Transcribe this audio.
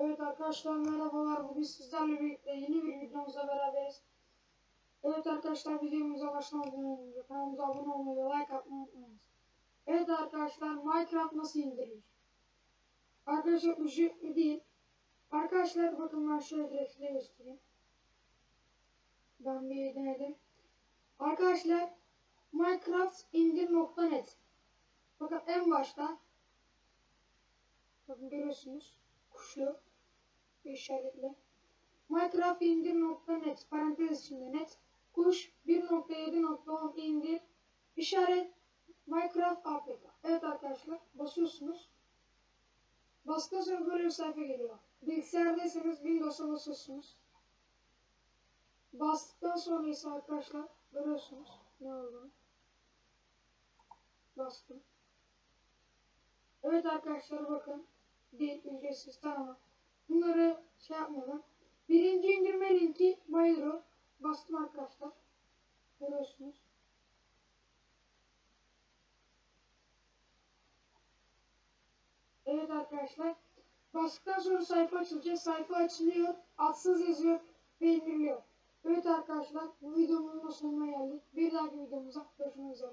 Evet arkadaşlar merhabalar. Bugün sizlerle birlikte yeni bir videomuzla beraberiz. Evet arkadaşlar videomuza başlamadan önce kanalımıza abone olmayı ve like atmayı unutmayınız. Evet arkadaşlar Minecraft nasıl indirilir? Arkadaşlar ücretli değil. Arkadaşlar bakın ben şöyle direkt size göstereyim. Ben bir denedim. Arkadaşlar Minecraft indir.net Bakın en başta Bakın görüyorsunuz. Kuşlu. İşaretle. Minecraft indir.net parantez içinde net. Kuş 1.7.10 indir. İşaret Minecraft APK. Evet arkadaşlar basıyorsunuz. Bastıktan sonra böyle bir sayfa geliyor. Bilgisayardaysanız Windows'a basıyorsunuz. Bastıktan sonra ise arkadaşlar görüyorsunuz ne olduğunu. Bastım. Evet arkadaşlar bakın. Değil ücretsiz tamam. Bunları şey yapmadan. Birinci indirme linki Bayro. Bastım arkadaşlar. Görüyorsunuz. Evet arkadaşlar. Bastıktan sonra sayfa açılacak. Sayfa açılıyor. Atsız yazıyor ve indiriliyor. Evet arkadaşlar bu videomuzun sonuna geldik. Bir dahaki videomuzda görüşmek üzere.